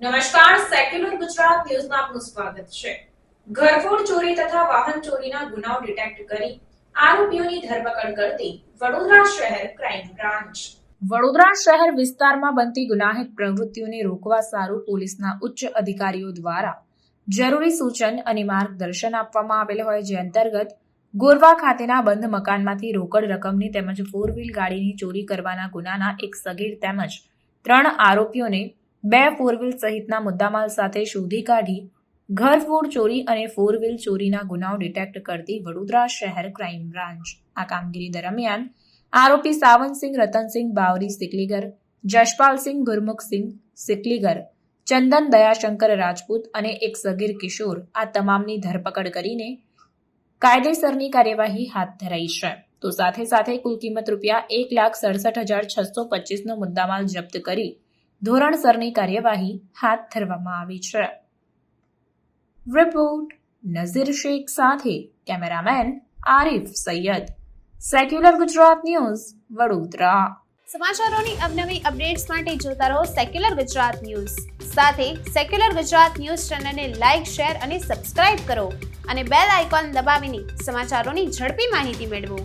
નમસ્કાર, સેક્યુલર ગુજરાત ન્યૂઝમાં આપનું સ્વાગત છે. ઘરફોડ ચોરી તથા વાહન ચોરીના ગુનાઓ ડિટેક્ટ કરી આરોપીઓની ધરપકડ કરતી વડોદરા શહેર ક્રાઇમ બ્રાન્ચ. વડોદરા શહેર વિસ્તારમાં બનતી ગુનાહિત પ્રવૃત્તિઓને રોકવા સારું પોલીસના ઉચ્ચ અધિકારીઓ દ્વારા જરૂરી સૂચન અને માર્ગદર્શન આપવામાં આવેલ હોય જે અંતર્ગત ગોરવા ખાતેના બંધ મકાનમાંથી રોકડ રકમની તેમજ ફોર વ્હીલ ગાડીની ચોરી કરવાના ગુનાના એક સગીર તેમજ ત્રણ આરોપીઓને બે ફોર વ્હીલ સહિતના મુદ્દામાલ સાથે શોધી કાઢી ઘરફોડ ચોરી અને ફોર વ્હીલ ચોરીના ગુનાઓ ડિટેક્ટ કરતી વડોદરા શહેર ક્રાઇમ બ્રાન્ચ આ કામગીરી દરમિયાન આરોપી સાવનસિંહ, રતનસિંહ બાવરી સિકલીગર જશપાલસિંહ ગુરમુખસિંહ સિકલીગર, ચંદન દયાશંકર રાજપૂત અને એક સગીર કિશોર આ તમામની ધરપકડ કરીને કાયદેસરની કાર્યવાહી હાથ ધરાઈ છે. તો સાથે સાથે કુલ કિંમત રૂપિયા એક લાખ સડસઠ હજાર છસો પચીસનો મુદ્દામાલ જપ્ત કરી ધોરણસરની કાર્યવાહી હાથ ધરવામાં આવી છે. રિપોર્ટ નઝીર શેખ સાથે cameraman Arif Sayed. Secular Gujarat news, Vadodara. સમાચારોની અવનવી અપડેટ્સ માટે જોતા રહો સેક્યુલર ગુજરાત ન્યૂઝ. સાથે સેક્યુલર ગુજરાત ન્યૂઝ ચેનલને લાઇક શેર અને સબસ્ક્રાઇબ કરો અને બેલ આઇકોન દબાવીને સમાચારોની ઝડપી માહિતી મેળવો.